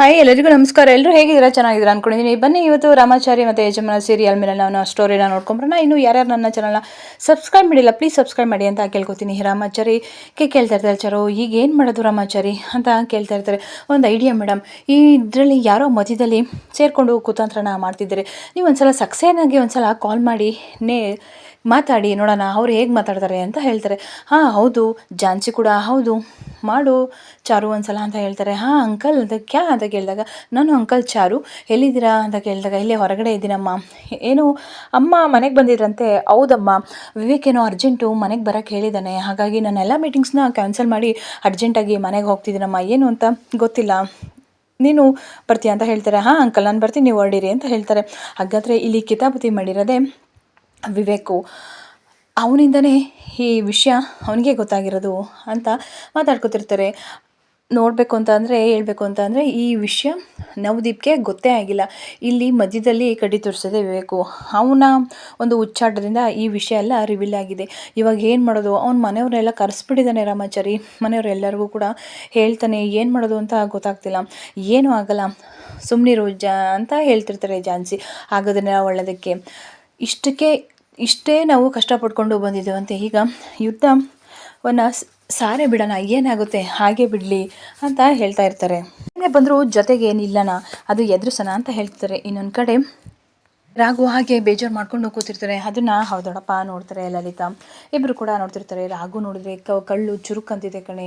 Hi ಎಲ್ಲರಿಗೂ ನಮಸ್ಕಾರ. ಎಲ್ಲರೂ ಹೇಗಿದ್ದೀರಾ? ಚೆನ್ನಾಗಿದ್ದೀರಾ ಅನ್ಕೊಂಡಿದ್ದೀನಿ ಬನ್ನಿ, ಇವತ್ತು ರಾಮಾಚಾರಿ ಮತ್ತು ಯಜಮಾನ ಸೀರಿಯಲ್ ಮೇಲೆ ನಾನು ಸ್ಟೋರಿನ ನೋಡ್ಕೊಂಬರೋಣ. ಇನ್ನು ಯಾರ್ಯಾರು ನನ್ನ ಚಾನಲ್ನ ಸಬ್ಸ್ಕ್ರೈಬ್ ಮಾಡಿಲ್ಲ ಪ್ಲೀಸ್ ಸಬ್ಸ್ಕ್ರೈಬ್ ಮಾಡಿ ಅಂತ ಕೇಳ್ಕೊತೀನಿ. ರಾಮಾಚಾರಿ, ಕೇ ಕೇಳ್ತಾ ಇರ್ತಾರೆ ಚಾರೋ ಈಗ ಏನು ಮಾಡೋದು ರಾಮಾಚಾರಿ ಅಂತ ಕೇಳ್ತಾ ಇರ್ತಾರೆ. ಒಂದು ಐಡಿಯಾ ಮೇಡಮ್ ಈ ಇದರಲ್ಲಿ ಯಾರೋ ಮಧ್ಯದಲ್ಲಿ ಸೇರಿಕೊಂಡು ಕುತಂತ್ರನ ಮಾಡ್ತಿದ್ದಾರೆ. ನೀವು ಒಂದು ಸಲ ಸಕ್ಸೇನಾಗಿ ಒಂದ್ಸಲ ಕಾಲ್ ಮಾಡಿ, ನೇ ಮಾತಾಡಿ ನೋಡೋಣ ಅವ್ರು ಹೇಗೆ ಮಾತಾಡ್ತಾರೆ ಅಂತ ಹೇಳ್ತಾರೆ. ಹಾಂ, ಹೌದು, ಜಾನ್ಸಿ ಕೂಡ ಹೌದು. ಮಾಡು, ಚಾರು ಒಂದ್ಸಲ ಅಂತ ಹೇಳ್ತಾರೆ. ಹಾಂ, ಅಂಕಲ್ ಅಂತ ಕ್ಯಾ ಅಂತ ಕೇಳಿದಾಗ, ನಾನು ಅಂಕಲ್ ಚಾರು, ಎಲ್ಲಿದ್ದೀರಾ ಅಂತ ಕೇಳಿದಾಗ, ಇಲ್ಲೇ ಹೊರಗಡೆ ಇದ್ದೀನಮ್ಮ. ಏನು, ಅಮ್ಮ ಮನೆಗೆ ಬಂದಿದ್ರಂತೆ. ಹೌದಮ್ಮ, ವಿವೇಕ್ ಏನೋ ಅರ್ಜೆಂಟು ಮನೆಗೆ ಬರೋಕ್ಕೆ ಹೇಳಿದ್ದಾನೆ ಹಾಗಾಗಿ ನಾನು ಎಲ್ಲ ಮೀಟಿಂಗ್ಸ್ನ ಕ್ಯಾನ್ಸಲ್ ಮಾಡಿ ಅರ್ಜೆಂಟಾಗಿ ಮನೆಗೆ ಹೋಗ್ತಿದ್ದೀನಮ್ಮ. ಏನು ಅಂತ ಗೊತ್ತಿಲ್ಲ. ನೀನು ಬರ್ತೀಯ ಅಂತ ಹೇಳ್ತಾರೆ. ಹಾಂ, ಅಂಕಲ್, ನಾನು ಬರ್ತೀನಿ, ನೀವು ಹೊರಡಿರಿ ಅಂತ ಹೇಳ್ತಾರೆ. ಹಾಗಾದರೆ ಇಲ್ಲಿ ಕಿತಾಪತಿ ಮಾಡಿರೋದೇ ವಿವೇಕು, ಅವನಿಂದನೇ ಈ ವಿಷಯ ಅವನಿಗೆ ಗೊತ್ತಾಗಿರೋದು ಅಂತ ಮಾತಾಡ್ಕೋತಿರ್ತಾರೆ. ನೋಡಬೇಕು ಅಂತ ಅಂದರೆ, ಹೇಳ್ಬೇಕು ಅಂತ ಅಂದರೆ, ಈ ವಿಷಯ ನವದೀಪ್ಗೆ ಗೊತ್ತೇ ಆಗಿಲ್ಲ. ಇಲ್ಲಿ ಮಧ್ಯದಲ್ಲಿ ಕಡ್ಡಿ ತೋರಿಸೋದೇ ವಿವೇಕು. ಅವನ ಒಂದು ಉಚ್ಚಾಟದಿಂದ ಈ ವಿಷಯ ಎಲ್ಲ ರಿವೀಲ್ ಆಗಿದೆ. ಇವಾಗ ಏನು ಮಾಡೋದು? ಅವ್ನ ಮನೆಯವರೆಲ್ಲ ಕರೆಸ್ಬಿಟ್ಟಿದ್ದಾನೆ ರಾಮಾಚಾರಿ. ಮನೆಯವರೆಲ್ಲರಿಗೂ ಕೂಡ ಹೇಳ್ತಾನೆ, ಏನು ಮಾಡೋದು ಅಂತ ಗೊತ್ತಾಗ್ತಿಲ್ಲ. ಏನೂ ಆಗಲ್ಲ. ಸುಮ್ಮನಿರು ಜಾ ಅಂತ ಹೇಳ್ತಿರ್ತಾರೆ ಜಾನ್ಸಿ. ಆಗೋದನ್ನ ಒಳ್ಳೆಯದಕ್ಕೆ ಇಷ್ಟಕ್ಕೆ ಇಷ್ಟೇ ನಾವು ಕಷ್ಟಪಟ್ಕೊಂಡು ಬಂದಿದ್ದೇವಂತೆ ಈಗ ಯುದ್ಧವನ್ನು ಸಾರೆ ಬಿಡೋಣ, ಏನಾಗುತ್ತೆ, ಹಾಗೆ ಬಿಡಲಿ ಅಂತ ಹೇಳ್ತಾ ಇರ್ತಾರೆ. ಏನೇ ಬಂದರೂ ಜೊತೆಗೆ ಏನಿಲ್ಲನ ಅದು ಎದುರಿಸೋಣ ಅಂತ ಹೇಳ್ತಾರೆ. ಇನ್ನೊಂದು ಕಡೆ ರಾಘು ಹಾಗೆ ಬೇಜಾರು ಮಾಡ್ಕೊಂಡು ಕೂತಿರ್ತಾರೆ. ಅದನ್ನು ಹೌದೋಡಪ್ಪ ನೋಡ್ತಾರೆ ಲಲಿತಾ. ಇಬ್ಬರು ಕೂಡ ನೋಡ್ತಿರ್ತಾರೆ. ರಾಘು ನೋಡಿದ್ರೆ ಕಳ್ಳು ಚುರುಕಂತಿದೆ ಕಣೆ.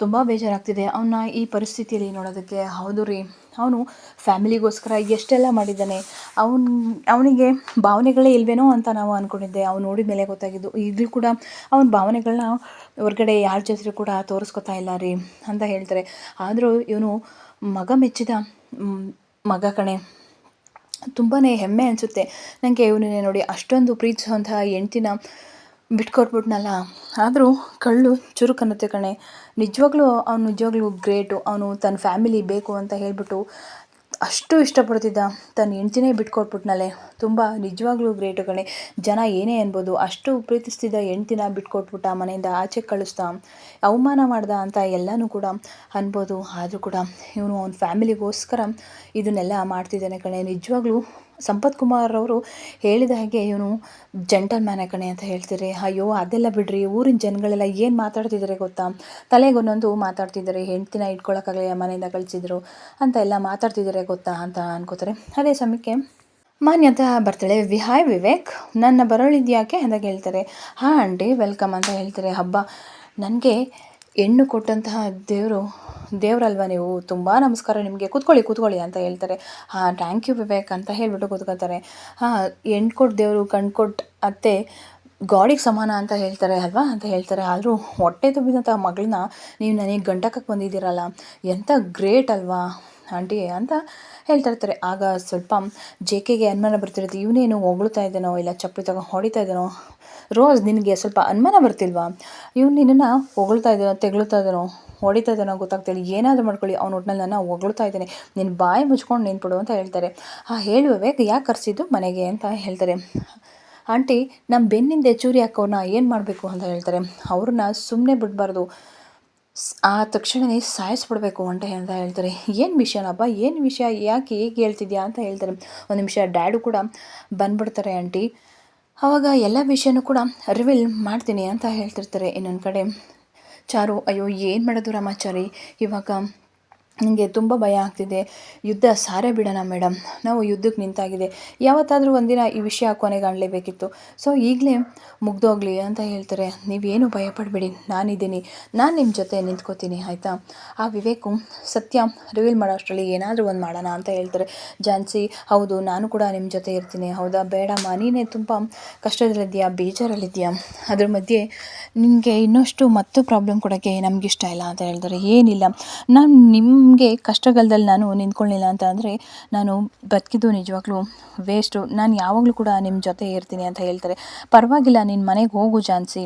ತುಂಬ ಬೇಜಾರಾಗ್ತಿದೆ. ಅವನ್ನ ಈ ಪರಿಸ್ಥಿತಿಯಲ್ಲಿ ನೋಡೋದಕ್ಕೆ. ಹೌದು ರೀ. ಅವನು ಫ್ಯಾಮಿಲಿಗೋಸ್ಕರ ಎಷ್ಟೆಲ್ಲ ಮಾಡಿದ್ದಾನೆ, ಅವನ್, ಅವನಿಗೆ ಭಾವನೆಗಳೇ ಇಲ್ವೇನೋ ಅಂತ ನಾವು ಅಂದ್ಕೊಂಡಿದ್ದೆ ಅವ್ನು ನೋಡಿದ ಮೇಲೆ ಗೊತ್ತಾಗಿದ್ದು ಈಗಲೂ ಕೂಡ ಅವನ ಭಾವನೆಗಳನ್ನ ಹೊರಗಡೆ ಯಾರ ಜೊತೆ ಕೂಡ ತೋರಿಸ್ಕೊತಾ ಇಲ್ಲ ರೀ ಅಂತ ಹೇಳ್ತಾರೆ. ಆದರೂ ಇವನು ಮಗ ಮೆಚ್ಚಿದ ಮಗ ಕಣೆ. ತುಂಬಾ ಹೆಮ್ಮೆ ಅನಿಸುತ್ತೆ. ನನಗೆ ಇವನನ್ನೇ ನೋಡಿ ಅಷ್ಟೊಂದು ಪ್ರೀತಿಸುವಂತಹ ಹೆಂಡ್ತಿನ ಬಿಟ್ಕೊಟ್ಬಿಟ್ನಲ್ಲ. ಆದರೂ ಕಳ್ಳು ಚುರುಕನ್ನುತ್ತೆ ಕಣೆ. ನಿಜವಾಗ್ಲೂ ಅವ್ನು ನಿಜವಾಗ್ಲೂ ಗ್ರೇಟು ಅವನು ತನ್ನ ಫ್ಯಾಮಿಲಿ ಬೇಕು ಅಂತ ಹೇಳಿಬಿಟ್ಟು ಅಷ್ಟು ಇಷ್ಟಪಡ್ತಿದ್ದ ತನ್ನ ಹೆಂಡ್ತಿನೇ ಬಿಟ್ಕೊಟ್ಬಿಟ್ನಲ್ಲೇ. ತುಂಬ ನಿಜವಾಗ್ಲೂ ಗ್ರೇಟು ಕಣೆ. ಜನ ಏನೇ ಅನ್ಬೋದು, ಅಷ್ಟು ಪ್ರೀತಿಸ್ತಿದ್ದ ಹೆಂಡ್ತಿನ ಬಿಟ್ಕೊಟ್ಬಿಟ್ಟ ಮನೆಯಿಂದ ಆಚೆ ಕಳಿಸ್ದ. ಅವಮಾನ ಮಾಡ್ದ ಅಂತ ಎಲ್ಲನೂ ಕೂಡ ಅನ್ಬೋದು. ಆದರೂ ಕೂಡ ಇವನು ಅವನ ಫ್ಯಾಮಿಲಿಗೋಸ್ಕರ ಇದನ್ನೆಲ್ಲ ಮಾಡ್ತಿದ್ದಾನೆ ಕಣೆ. ನಿಜವಾಗ್ಲೂ ಸಂಪತ್ ಕುಮಾರ್ ಅವರು ಹೇಳಿದ ಹಾಗೆ, ಇವನು ಜೆಂಟಲ್ ಮ್ಯಾನ್ ಕಣೆ ಅಂತ ಹೇಳ್ತೀರಿ ಅಯ್ಯೋ, ಅದೆಲ್ಲ ಬಿಡ್ರಿ, ಊರಿನ ಜನಗಳೆಲ್ಲ ಏನು ಮಾತಾಡ್ತಿದ್ದಾರೆ ಗೊತ್ತಾ? ತಲೆಗೊಂದೊಂದು ಮಾತಾಡ್ತಿದ್ದಾರೆ ಹೆಂಡ್ತಿನ ಇಟ್ಕೊಳಕ್ಕಾಗಲಿಲ್ಲ ಮನೆಯಿಂದ ಕಳಿಸಿದ್ರು, ಅಂತ ಎಲ್ಲ ಮಾತಾಡ್ತಿದ್ದಾರೆ ಗೊತ್ತಾ? ಅಂತ ಅನ್ಕೋತಾರೆ. ಅದೇ ಸಮಯಕ್ಕೆ ಮಾನ್ಯತ ಬರ್ತಾಳೆ ವಿ ಹಾಯ್ ವಿವೇಕ್, ನನ್ನ ಬರೋಳಿದ್ಯಾಕೆ ಅಂತ ಹೇಳ್ತಾರೆ ಹಾಂ, ಆಂಟಿ, ವೆಲ್ಕಮ್ ಅಂತ ಹೇಳ್ತಾರೆ. ಹಬ್ಬ, ನನಗೆ ಹೆಣ್ಣು ಕೊಟ್ಟಂತಹ ದೇವರು ದೇವರಲ್ವ ನೀವು? ತುಂಬ ನಮಸ್ಕಾರ. ನಿಮಗೆ ಕೂತ್ಕೊಳ್ಳಿ ಕೂತ್ಕೊಳ್ಳಿ ಅಂತ ಹೇಳ್ತಾರೆ. ಹಾಂ ಥ್ಯಾಂಕ್ ಯು ವಿವೇಕ್ ಅಂತ ಹೇಳಿಬಿಟ್ಟು ಕೂತ್ಕೊಳ್ತಾರೆ. ಹಾಂ ಹೆಣ್ಣು ಕೊಟ್ಟು ದೇವರು ಕಣ್ಣು ಕೊಟ್ಟು ಅತ್ತೆ ಗಾಡಿಗೆ ಸಮಾನ ಅಂತ ಹೇಳ್ತಾರೆ ಅಲ್ವಾ? ಅಂತ ಹೇಳ್ತಾರೆ. ಆದರೂ ಹೊಟ್ಟೆ ತುಂಬಿದಂಥ ಮಗಳನ್ನ ನೀವು ನನಗೆ ಗಂಟಕಕ್ಕೆ ಬಂದಿದ್ದೀರಲ್ಲ ಎಂಥ ಗ್ರೇಟ್ ಅಲ್ವಾ ಆಂಟಿ ಅಂತ ಹೇಳ್ತಾ ಇರ್ತಾರೆ. ಆಗ ಸ್ವಲ್ಪ ಜೆ ಕೆಗೆ ಅನುಮಾನ ಬರ್ತಿರುತ್ತೆ. ಇವನೇನು ಹೊಗಳ್ತಾ ಇದ್ದಾನೋ ಇಲ್ಲ ಚಪ್ಪಲಿ ತಗೊಂಡು ಹೊಡಿತಾ ಇದ್ದಾನೋ? ರೋಸ್, ನಿನಗೆ ಸ್ವಲ್ಪ ಅನುಮಾನ ಬರ್ತಿಲ್ವಾ? ಇವ್ನು ನಿನ್ನನ್ನು ಹೊಗಳ್ತಾ ಇದ್ದಾನೋ, ತೆಗಳ್ತಾ ಇದ್ದಾನೋ, ಹೊಡಿತಾ ಇದ್ದಾನೋ ಗೊತ್ತಾಗ್ತಿಲ್ಲ ಏನಾದರೂ ಮಾಡ್ಕೊಳ್ಳಿ, ಅವ್ನ ಒಟ್ಟಿನಲ್ಲಿ ನಾನು ಹೊಗಳ್ತಾ ಇದ್ದಾನೆ. ನಿನ್ನ ಬಾಯಿ ಮುಚ್ಕೊಂಡು ನಿಂತ್ಬಿಡು ಅಂತ ಹೇಳ್ತಾರೆ. ಹಾಂ ಹೇಳುವವೇ ಯಾಕೆ ಕರೆಸಿದ್ದು ಮನೆಗೆ? ಅಂತ ಹೇಳ್ತಾರೆ. ಆಂಟಿ ನಮ್ಮ ಬೆನ್ನಿಂದ ಚೂರಿ ಹಾಕೋನ ಏನು ಮಾಡಬೇಕು ಅಂತ ಹೇಳ್ತಾರೆ. ಅವ್ರನ್ನ ಸುಮ್ಮನೆ ಬಿಡಬಾರ್ದು. ಆ ತಕ್ಷಣವೇ ಸಾಯಿಸ್ಬಿಡ್ಬೇಕು ಅಂತ ಅಂತ ಹೇಳ್ತಾರೆ. ಏನು ವಿಷಯನಪ್ಪ? ಏನು ವಿಷಯ? ಯಾಕೆ ಹೇಗೆ ಹೇಳ್ತಿದ್ಯಾ ಅಂತ ಹೇಳ್ತಾರೆ. ಒಂದು ನಿಮಿಷ ಡ್ಯಾಡು ಕೂಡ ಬಂದ್ಬಿಡ್ತಾರೆ ಆಂಟಿ. ಆವಾಗ ಎಲ್ಲ ವಿಷಯನೂ ಕೂಡ ರಿವೀಲ್ ಮಾಡ್ತೀನಿ ಅಂತ ಹೇಳ್ತಿರ್ತಾರೆ ಇನ್ನೊಂದು ಕಡೆ. ಚಾರು, ಅಯ್ಯೋ, ಏನು ಮಾಡೋದು ರಾಮಾಚಾರಿ? ಇವಾಗ ನನಗೆ ತುಂಬ ಭಯ ಆಗ್ತಿದೆ. ಯುದ್ಧ ಸಾರೇ ಬಿಡೋಣ ಮೇಡಮ್ ನಾವು ಯುದ್ಧಕ್ಕೆ ನಿಂತಾಗಿದೆ. ಯಾವತ್ತಾದರೂ ಒಂದಿನ ಈ ವಿಷಯ ಕೊನೆಗಾಣಲೇಬೇಕಿತ್ತು ಸೊ ಈಗಲೇ ಮುಗ್ದೋಗ್ಲಿ ಅಂತ ಹೇಳ್ತಾರೆ. ನೀವೇನು ಭಯಪಡಬೇಡಿ. ನಾನಿದ್ದೀನಿ. ನಾನು ನಿಮ್ಮ ಜೊತೆ ನಿಂತ್ಕೋತೀನಿ. ಆಯಿತಾ? ಆ ವಿವೇಕು ಸತ್ಯ ರಿವೀಲ್ ಮಾಡೋ ಅಷ್ಟರಲ್ಲಿ ಏನಾದರೂ ಒಂದು ಮಾಡೋಣ ಅಂತ ಹೇಳ್ತಾರೆ. ಜಾನ್ಸಿ, ಹೌದು, ನಾನು ಕೂಡ ನಿಮ್ಮ ಜೊತೆ ಇರ್ತೀನಿ. ಹೌದಾ? ಬೇಡಮ್ಮ. ನೀನೇ ತುಂಬ ಕಷ್ಟದಲ್ಲಿದ್ದೀಯಾ? ಬೇಜಾರಲ್ಲಿದ್ದೀಯಾ? ಅದ್ರ ಮಧ್ಯೆ ನಿಮಗೆ ಇನ್ನಷ್ಟು ಮತ್ತು ಪ್ರಾಬ್ಲಮ್ ಕೊಡೋಕ್ಕೆ ನಮಗಿಷ್ಟ ಇಲ್ಲ ಅಂತ ಹೇಳ್ತಾರೆ. ಏನಿಲ್ಲ. ನಾನು ನಿಮ್ಮ ನಿಮಗೆ ಕಷ್ಟಗಾಲದಲ್ಲಿ ನಾನು ನಿಂತ್ಕೊಳ್ಳಿಲ್ಲ ಅಂತ ಅಂದರೆ ನಾನು ಬದುಕಿದ್ದು ನಿಜವಾಗ್ಲೂ ವೇಸ್ಟು ನಾನು ಯಾವಾಗಲೂ ಕೂಡ ನಿಮ್ಮ ಜೊತೆ ಇರ್ತೀನಿ ಅಂತ ಹೇಳ್ತಾರೆ. ಪರವಾಗಿಲ್ಲ ನಿನ್ನ ಮನೆಗೆ ಹೋಗು ಜಾನ್ಸಿ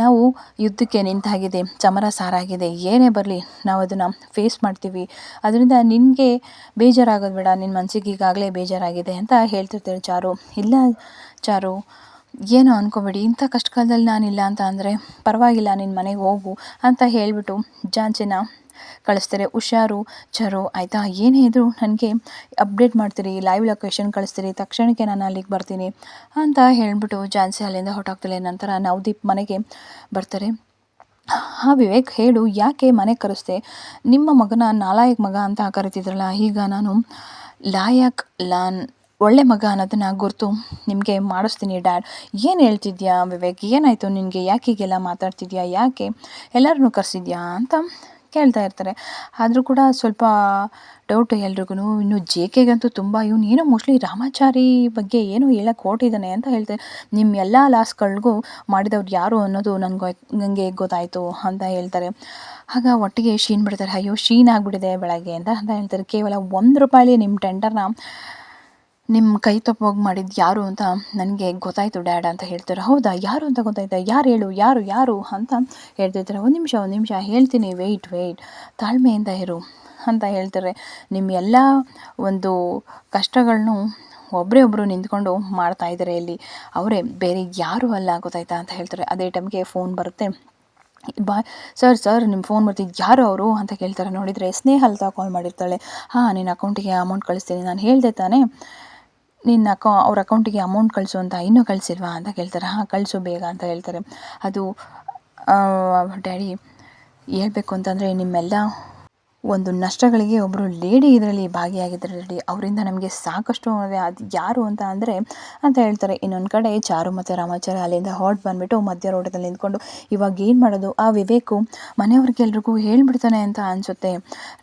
ನಾವು ಯುದ್ಧಕ್ಕೆ ನಿಂತಾಗಿದೆ, ಚಮರ ಸಾರಾಗಿದೆ, ಏನೇ ಬರಲಿ ನಾವು ಅದನ್ನು ಫೇಸ್ ಮಾಡ್ತೀವಿ. ಅದರಿಂದ ನಿನಗೆ ಬೇಜಾರಾಗೋದು ಬೇಡ ನಿನ್ನ ಮನಸ್ಸಿಗೆ ಈಗಾಗಲೇ ಬೇಜಾರಾಗಿದೆ ಅಂತ ಹೇಳ್ತಿರ್ತಾರೆ ಚಾರು. ಇಲ್ಲ ಚಾರು, ಏನೋ ಅನ್ಕೋಬೇಡಿ, ಇಂಥ ಕಷ್ಟ ಕಾಲದಲ್ಲಿ ನಾನಿಲ್ಲ ಅಂತ ಅಂದರೆ ಪರವಾಗಿಲ್ಲ ನಿನ್ನ ಮನೆಗೆ ಹೋಗು ಅಂತ ಹೇಳಿಬಿಟ್ಟು ಜಾನ್ಸಿನ ಕಳಿಸ್ತಾರೆ. ಹುಷಾರು ಚರು ಆಯಿತಾ? ಏನೇ ಇದ್ದರೂ ನನಗೆ ಅಪ್ಡೇಟ್ ಮಾಡ್ತೀರಿ ಲೈವ್ ಲೊಕೇಶನ್ ಕಳಿಸ್ತೀರಿ, ತಕ್ಷಣಕ್ಕೆ ನಾನು ಅಲ್ಲಿಗೆ ಬರ್ತೀನಿ ಅಂತ ಹೇಳಿಬಿಟ್ಟು ಝಾನ್ಸಿ ಅಲ್ಲಿಂದ ಹೊರಟೋಗ್ತಾಳೆ. ನಂತರ ನವದೀಪ್ ಮನೆಗೆ ಬರ್ತಾರೆ. ಹಾಂ, ವಿವೇಕ್, ಹೇಳು, ಯಾಕೆ ಮನೆಗೆ ಕರೆಸ್ದೆ? ನಿಮ್ಮ ಮಗನ ನಾಲಾಯಕ್ ಮಗ ಅಂತ ಕರಿತಿದ್ರಲ್ಲ, ಈಗ ನಾನು ಲಾಯಕ್ ಲಾನ್, ಒಳ್ಳೆ ಮಗ ಅನ್ನೋದನ್ನು ಗುರ್ತು ನಿಮಗೆ ಮಾಡಿಸ್ತೀನಿ ಡ್ಯಾಡ್. ಏನು ಹೇಳ್ತಿದ್ಯಾ ವಿವೇಕ್? ಏನಾಯಿತು ನಿನಗೆ? ಯಾಕೆ ಹೀಗೆಲ್ಲ ಮಾತಾಡ್ತಿದ್ಯಾ? ಯಾಕೆ ಎಲ್ಲರನ್ನೂ ಕರೆಸಿದ್ಯಾ? ಅಂತ ಕೇಳ್ತಾ ಇರ್ತಾರೆ. ಆದರೂ ಕೂಡ ಸ್ವಲ್ಪ ಡೌಟ್ ಎಲ್ರಿಗೂ ಇನ್ನು ಜೆ ಕೆಗಂತೂ ತುಂಬ ಇವನು ಏನೋ ಮೋಸ್ಟ್ಲಿ ರಾಮಾಚಾರಿ ಬಗ್ಗೆ ಏನೋ ಹೇಳಕ್ಕೆ ಕೊಟ್ಟಿದ್ದಾನೆ ಅಂತ ಹೇಳ್ತಾರೆ. ನಿಮ್ಮ ಎಲ್ಲ ಲಾಸ್ಗಳಿಗೂ ಮಾಡಿದವ್ರು ಯಾರು ಅನ್ನೋದು ನನಗೆ ನನಗೆ ಗೊತ್ತಾಯಿತು ಅಂತ ಹೇಳ್ತಾರೆ. ಆಗ ಒಟ್ಟಿಗೆ ಶೀನ್ ಬಿಡ್ತಾರೆ, ಅಯ್ಯೋ ಶೀನ್ ಆಗಿಬಿಟ್ಟಿದೆ ಬೆಳಗ್ಗೆ ಅಂತ ಅಂತ ಹೇಳ್ತಾರೆ. ಕೇವಲ ಒಂದು ರೂಪಾಯಿ ನಿಮ್ಮ ಟೆಂಡರ್ನ ನಿಮ್ಮ ಕೈ ತಪ್ಪೋಗಿ ಮಾಡಿದ್ದು ಯಾರು ಅಂತ ನನಗೆ ಗೊತ್ತಾಯಿತು ಡ್ಯಾಡ್ ಅಂತ ಹೇಳ್ತಾರೆ. ಹೌದಾ? ಯಾರು ಅಂತ ಗೊತ್ತಾಯ್ತ? ಯಾರು ಹೇಳು? ಯಾರು? ಯಾರು? ಅಂತ ಹೇಳ್ತಿರ್ತಾರೆ. ಒಂದು ನಿಮಿಷ ಒಂದು ನಿಮಿಷ. ಹೇಳ್ತೀನಿ. ವೆಯ್ಟ್ ವೆಯ್ಟ್ ತಾಳ್ಮೆಯಿಂದ ಇರು ಅಂತ ಹೇಳ್ತಾರೆ. ನಿಮ್ಮ ಎಲ್ಲ ಒಂದು ಕಷ್ಟಗಳನ್ನು ಒಬ್ಬರೇ ಒಬ್ಬರು ನಿಂತ್ಕೊಂಡು ಮಾಡ್ತಾ ಇದ್ದಾರೆ ಇಲ್ಲಿ. ಅವರೇ, ಬೇರೆ ಯಾರು ಅಲ್ಲ ಗೊತ್ತಾಯ್ತಾ ಅಂತ ಹೇಳ್ತಾರೆ. ಅದೇ ಟೈಮ್ಗೆ ಫೋನ್ ಬರುತ್ತೆ. ಬಾ ಸರ್ ಸರ್ ನಿಮ್ಮ ಫೋನ್ ಬರ್ತಿದ್ದು ಯಾರು ಅವರು ಅಂತ ಕೇಳ್ತಾರೆ. ನೋಡಿದರೆ ಸ್ನೇಹಲ್ತಾ ಕಾಲ್ ಮಾಡಿರ್ತಾಳೆ. ಹಾಂ ನಿನ್ನ ಅಕೌಂಟಿಗೆ ಅಮೌಂಟ್ ಕಳಿಸ್ತೀನಿ. ನಾನು ಹೇಳಿದೆ ತಾನೇ. ನಿನ್ನ ಅಕೌ ಅವ್ರ ಅಕೌಂಟಿಗೆ ಅಮೌಂಟ್ ಕಳಿಸು ಅಂತ ಇನ್ನೂ ಕಳಿಸಿಲ್ವಾ ಅಂತ ಕೇಳ್ತಾರೆ. ಹಾಂ, ಕಳಿಸು ಬೇಗ ಅಂತ ಹೇಳ್ತಾರೆ. ಅದು ಡ್ಯಾಡಿ ಹೇಳಬೇಕು ಅಂತಂದರೆ ನಿಮ್ಮೆಲ್ಲ ಒಂದು ನಷ್ಟಗಳಿಗೆ ಒಬ್ಬರು ಲೇಡಿ ಇದರಲ್ಲಿ ಭಾಗಿಯಾಗಿದ್ದಾರೆ ಲೇಡಿ ಅವರಿಂದ ನಮಗೆ ಸಾಕಷ್ಟು ಅದು ಯಾರು ಅಂತ ಅಂದರೆ ಅಂತ ಹೇಳ್ತಾರೆ. ಇನ್ನೊಂದು ಕಡೆ ಚಾರು ಮತ್ತು ರಾಮಾಚಾರ ಅಲ್ಲಿಂದ ಹಾಟ್ ಬಂದುಬಿಟ್ಟು ಮಧ್ಯ ರೋಡದಲ್ಲಿ ನಿಂತ್ಕೊಂಡು ಇವಾಗ ಏನು ಮಾಡೋದು? ಆ ವಿವೇಕು ಮನೆಯವ್ರಿಗೆಲ್ರಿಗೂ ಹೇಳಿಬಿಡ್ತಾನೆ ಅಂತ ಅನಿಸುತ್ತೆ.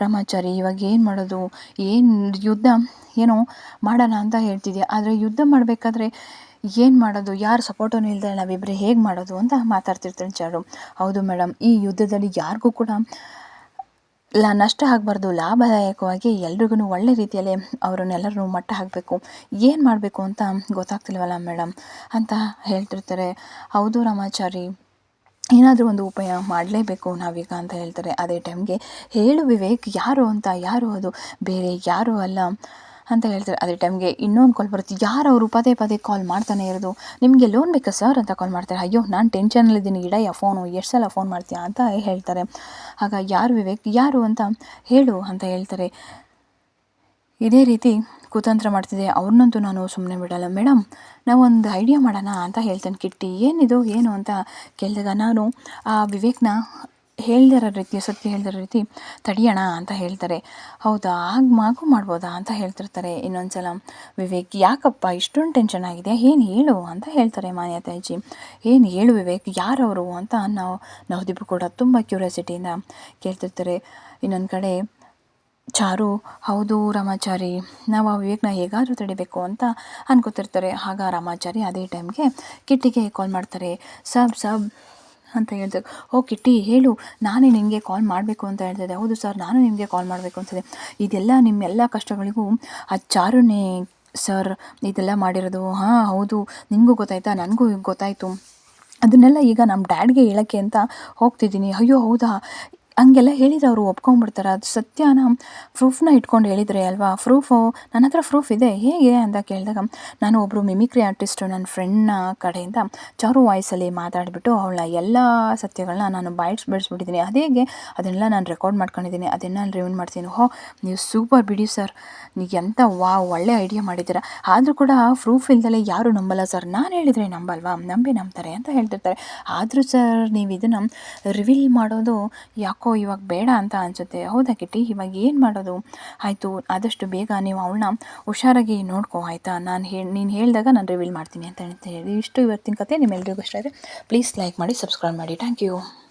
ರಾಮಾಚಾರಿ, ಇವಾಗ ಏನು ಮಾಡೋದು? ಏನು ಯುದ್ಧ? ಏನೋ ಮಾಡೋಣ ಅಂತ ಹೇಳ್ತಿದ್ಯಾ? ಆದರೆ ಯುದ್ಧ ಮಾಡಬೇಕಾದ್ರೆ ಏನು ಮಾಡೋದು? ಯಾರು ಸಪೋರ್ಟನ್ನು ಇಲ್ಲದೆ ನಾವಿಬ್ಬರೇ ಹೇಗೆ ಮಾಡೋದು? ಅಂತ ಮಾತಾಡ್ತಿರ್ತಾನೆ ಚಾರು. ಹೌದು ಮೇಡಮ್ ಈ ಯುದ್ಧದಲ್ಲಿ ಯಾರಿಗೂ ಕೂಡ ಲಾ ನಷ್ಟ ಆಗಬಾರ್ದು, ಲಾಭದಾಯಕವಾಗಿ ಎಲ್ರಿಗೂ ಒಳ್ಳೆ ರೀತಿಯಲ್ಲಿ ಅವರನ್ನೆಲ್ಲರೂ ಮಟ್ಟ ಹಾಕಬೇಕು. ಏನು ಮಾಡಬೇಕು ಅಂತ ಗೊತ್ತಾಗ್ತಿಲ್ವಲ್ಲ ಮೇಡಮ್ ಅಂತ ಹೇಳ್ತಿರ್ತಾರೆ. ಹೌದು ರಾಮಾಚಾರಿ, ಏನಾದರೂ ಒಂದು ಉಪಾಯ ಮಾಡಲೇಬೇಕು ನಾವೀಗ ಅಂತ ಹೇಳ್ತಾರೆ. ಅದೇ ಟೈಮ್ಗೆ ಹೇಳು ವಿವೇಕ್, ಯಾರು ಅಂತ? ಯಾರು ಅದು? ಬೇರೆ ಯಾರು ಅಲ್ಲ. ಅಂತ ಹೇಳ್ತಾರೆ. ಅದೇ ಟೈಮ್ಗೆ ಇನ್ನೊಂದು ಕಾಲ್ ಬರುತ್ತೆ. ಯಾರು ಅವರು ಪದೇ ಪದೇ ಕಾಲ್ ಮಾಡ್ತಾನೆ ಇರೋದು? ನಿಮಗೆ ಲೋನ್ ಬೇಕಾ ಸರ್ ಅಂತ ಕಾಲ್ ಮಾಡ್ತಾರೆ. ಅಯ್ಯೋ, ನಾನು ಟೆನ್ಷನಲ್ಲಿದ್ದೀನಿ ಇಡಯ್ಯ ಫೋನು ಎಷ್ಟು ಸಲ ಫೋನ್ ಮಾಡ್ತೀಯಾ ಅಂತ ಹೇಳ್ತಾರೆ. ಆಗ ಯಾರು ವಿವೇಕ್, ಯಾರು ಅಂತ ಹೇಳು ಅಂತ ಹೇಳ್ತಾರೆ. ಇದೇ ರೀತಿ ಕುತಂತ್ರ ಮಾಡ್ತಿದೆ. ಅವ್ರನ್ನಂತೂ ನಾನು ಸುಮ್ಮನೆ ಬಿಡಲ್ಲ. ಮೇಡಮ್ ನಾವೊಂದು ಐಡಿಯಾ ಮಾಡೋಣ ಅಂತ ಹೇಳ್ತೇನೆ ಕಿಟ್ಟಿ. ಏನಿದು? ಏನು? ಅಂತ ಕೇಳಿದಾಗ ನಾನು, ಆ ವಿವೇಕ್ನ ಹೇಳ್ದಿರೋ ರೀತಿ, ಸತ್ಯ ಹೇಳ್ದಿರೋ ರೀತಿ, ತಡಿಯೋಣ ಅಂತ ಹೇಳ್ತಾರೆ. ಹೌದಾ? ಆಗ ಮಾಗು ಮಾಡ್ಬೋದಾ ಅಂತ ಹೇಳ್ತಿರ್ತಾರೆ. ಇನ್ನೊಂದು ಸಲ ವಿವೇಕ್, ಯಾಕಪ್ಪ ಇಷ್ಟೊಂದು ಟೆನ್ಷನ್ ಆಗಿದೆ? ಏನು ಹೇಳು ಅಂತ ಹೇಳ್ತಾರೆ ಮಾನ್ಯತಾಜಿ ಏನು ಹೇಳು ವಿವೇಕ್, ಯಾರವರು ಅಂತ ನಾವು ನವದೀಪ್ ಕೂಡ ತುಂಬ ಕ್ಯೂರಿಯಾಸಿಟಿಯಿಂದ ಕೇಳ್ತಿರ್ತಾರೆ. ಇನ್ನೊಂದು ಕಡೆ, ಚಾರು, ಹೌದು ರಾಮಾಚಾರಿ, ನಾವು ಆ ವಿವೇಕ್ನ ಹೇಗಾದರೂ ತಡಿಬೇಕು ಅಂತ ಅನ್ಕೋತಿರ್ತಾರೆ. ಆಗ ರಾಮಾಚಾರಿ ಅದೇ ಟೈಮ್ಗೆ ಕಿಟ್ಟಿಗೆ ಕಾಲ್ ಮಾಡ್ತಾರೆ. ಸಬ್ ಸಬ್ ಅಂತ ಹೇಳ್ತಾರೆ ಓ ಕಿಟ್ಟಿ, ಹೇಳು, ನಾನೇ ನಿಮಗೆ ಕಾಲ್ ಮಾಡಬೇಕು ಅಂತ ಹೇಳ್ತಿದ್ದೆ. ಹೌದು ಸರ್, ನಾನು ನಿಮಗೆ ಕಾಲ್ ಮಾಡಬೇಕು ಅಂತಿದೆ ಇದೆಲ್ಲ ನಿಮ್ಮೆಲ್ಲ ಕಷ್ಟಗಳಿಗೂ ಆ ಚಾರುನೇ ಸರ್ ಇದೆಲ್ಲ ಮಾಡಿರೋದು. ಹಾಂ, ಹೌದು, ನಿಮಗೂ ಗೊತ್ತಾಯ್ತಾ? ನನಗೂ ಗೊತ್ತಾಯಿತು. ಅದನ್ನೆಲ್ಲ ಈಗ ನಮ್ಮ ಡ್ಯಾಡ್ಗೆ ಹೇಳೋಕ್ಕೆ ಅಂತ ಹೋಗ್ತಿದ್ದೀನಿ. ಅಯ್ಯೋ, ಹೌದಾ? ಹಂಗೆಲ್ಲ ಹೇಳಿದ್ರೆ ಅವರು ಒಪ್ಕೊಂಡ್ಬಿಡ್ತಾರೆ ಅದು ಸತ್ಯನ ಪ್ರೂಫ್ನ ಇಟ್ಕೊಂಡು ಹೇಳಿದರೆ ಅಲ್ವಾ? ಪ್ರೂಫು? ನನ್ನ ಹತ್ರ ಪ್ರೂಫ್ ಇದೆ. ಹೇಗೆ ಅಂತ ಕೇಳಿದಾಗ, ನಾನು ಒಬ್ಬರು ಮಿಮಿಕ್ರಿ ಆರ್ಟಿಸ್ಟು, ನನ್ನ ಫ್ರೆಂಡ್ನ ಕಡೆಯಿಂದ ಚಾರು ವಾಯ್ಸಲ್ಲಿ ಮಾತಾಡಿಬಿಟ್ಟು ಅವಳ ಎಲ್ಲ ಸತ್ಯಗಳನ್ನ ನಾನು ಬಾಯ್ಸ್ ಬಿಡಿಸ್ಬಿಟ್ಟಿದ್ದೀನಿ. ಅದೇಗೆ ಅದನ್ನೆಲ್ಲ ನಾನು ರೆಕಾರ್ಡ್ ಮಾಡ್ಕೊಂಡಿದ್ದೀನಿ. ಅದನ್ನು ನಾನು ರಿವ್ಯೂ ಮಾಡ್ತೀನಿ. ಹೋ, ನೀವು ಸೂಪರ್ ಬಿಡಿ ಸರ್. ನೀವು ಎಂಥ ವಾ ಒಳ್ಳೆ ಐಡಿಯಾ ಮಾಡಿದ್ದೀರಾ. ಆದರೂ ಕೂಡ ಪ್ರೂಫ್ ಇಲ್ದಲೇ ಯಾರು ನಂಬಲ್ಲ ಸರ್. ನಾನು ಹೇಳಿದರೆ ನಂಬಲ್ವಾ? ನಂಬಿ ನಂಬ್ತಾರೆ ಅಂತ ಹೇಳ್ತಿರ್ತಾರೆ. ಆದರೂ ಸರ್, ನೀವು ಇದನ್ನು ರಿವೀಲ್ ಮಾಡೋದು ಯಾಕೋ ಯಾಕೋ ಇವಾಗ ಬೇಡ ಅಂತ ಅನಿಸುತ್ತೆ. ಹೌದಾ ಕಿಟ್ಟಿ? ಇವಾಗ ಏನು ಮಾಡೋದು? ಆಯಿತು, ಆದಷ್ಟು ಬೇಗ ನೀವು ಅವಳನ್ನ ಹುಷಾರಾಗಿ ನೋಡ್ಕೋ, ಆಯಿತಾ? ನಾನು ಹೇಳಿ ನೀನು ಹೇಳಿದಾಗ ನಾನು ರಿವೀಲ್ ಮಾಡ್ತೀನಿ ಅಂತ ಹೇಳಿ. ಇಷ್ಟು ಇವತ್ತಿನ ಕತೆ ನಿಮ್ಮೆಲ್ಲರಿಗೂ ಇಷ್ಟ ಇದೆ ಪ್ಲೀಸ್ ಲೈಕ್ ಮಾಡಿ ಸಬ್ಸ್ಕ್ರೈಬ್ ಮಾಡಿ. Thank you